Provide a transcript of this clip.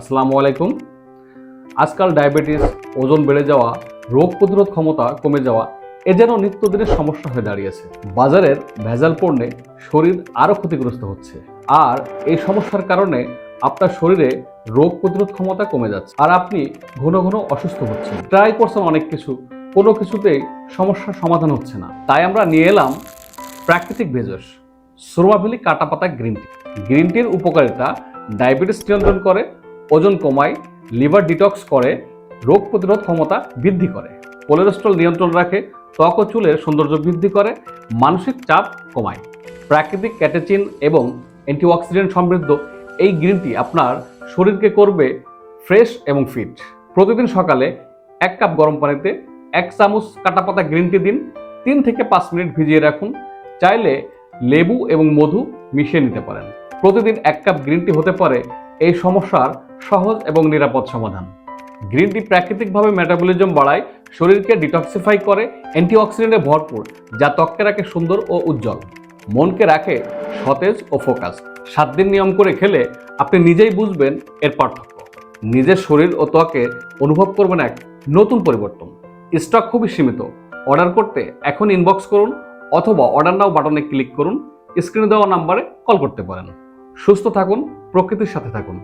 আসসালামু আলাইকুম। আজকাল ডায়াবেটিস, ওজন বেড়ে যাওয়া, রোগ প্রতিরোধ ক্ষমতা কমে যাওয়া, এ যেন নিত্যদিনের সমস্যা হয়ে দাঁড়িয়েছে। বাজারের ভেজাল পণ্যে শরীর আরও ক্ষতিগ্রস্ত হচ্ছে। আর এই সমস্যার কারণে আপনার শরীরে রোগ প্রতিরোধ ক্ষমতা কমে যাচ্ছে। আর আপনি ঘন ঘন অসুস্থ হচ্ছেন। ট্রাই করছেন অনেক কিছু, কোনো কিছুতেই সমস্যার সমাধান হচ্ছে না। তাই আমরা নিয়ে এলাম প্রাকৃতিক ভেষজ সুরমাভেলি কাটা পাতা গ্রিন টি। গ্রিন টির উপকারিতা ডায়াবেটিস নিয়ন্ত্রণ করে ওজন কমায়, লিভার ডিটক্স করে, রোগ প্রতিরোধ ক্ষমতা বৃদ্ধি করে। কোলেস্ট্রল নিয়ন্ত্রণ রাখে, ত্বক ও চুলের সৌন্দর্য বৃদ্ধি করে, মানসিক চাপ কমায়। প্রাকৃতিক ক্যাটেচিন এবং অ্যান্টিঅক্সিডেন্ট সমৃদ্ধ এই গ্রিন টি আপনার শরীরকে করবে ফ্রেশ এবং ফিট। প্রতিদিন সকালে এক কাপ গরম পানিতে এক চামচ কাটা পাতা গ্রিন টি দিন, তিন থেকে পাঁচ মিনিট ভিজিয়ে রাখুন। চাইলে লেবু এবং মধু মিশিয়ে নিতে পারেন। প্রতিদিন এক কাপ গ্রিন টি হতে পারে এই সমস্যার সহজ এবং নিরাপদ সমাধান। গ্রিন টি প্রাকৃতিকভাবে মেটাবলিজম বাড়ায়, শরীরকে ডিটক্সিফাই করে, অ্যান্টিঅক্সিডেন্টে ভরপুর, যা ত্বককে রাখে সুন্দর ও উজ্জ্বল। মনকে রাখে সতেজ ও ফোকাস সাত দিন নিয়ম করে খেলে আপনি নিজেই বুঝবেন এর পার্থক্য। নিজের শরীর ও ত্বকে অনুভব করবেন এক নতুন পরিবর্তন। স্টক খুবই সীমিত। অর্ডার করতে এখন ইনবক্স করুন অথবা অর্ডার নাও বাটনে ক্লিক করুন। স্ক্রিনে দেওয়া নাম্বারে কল করতে পারেন। সুস্থ থাকুন প্রকৃতির সাথে থাকুন।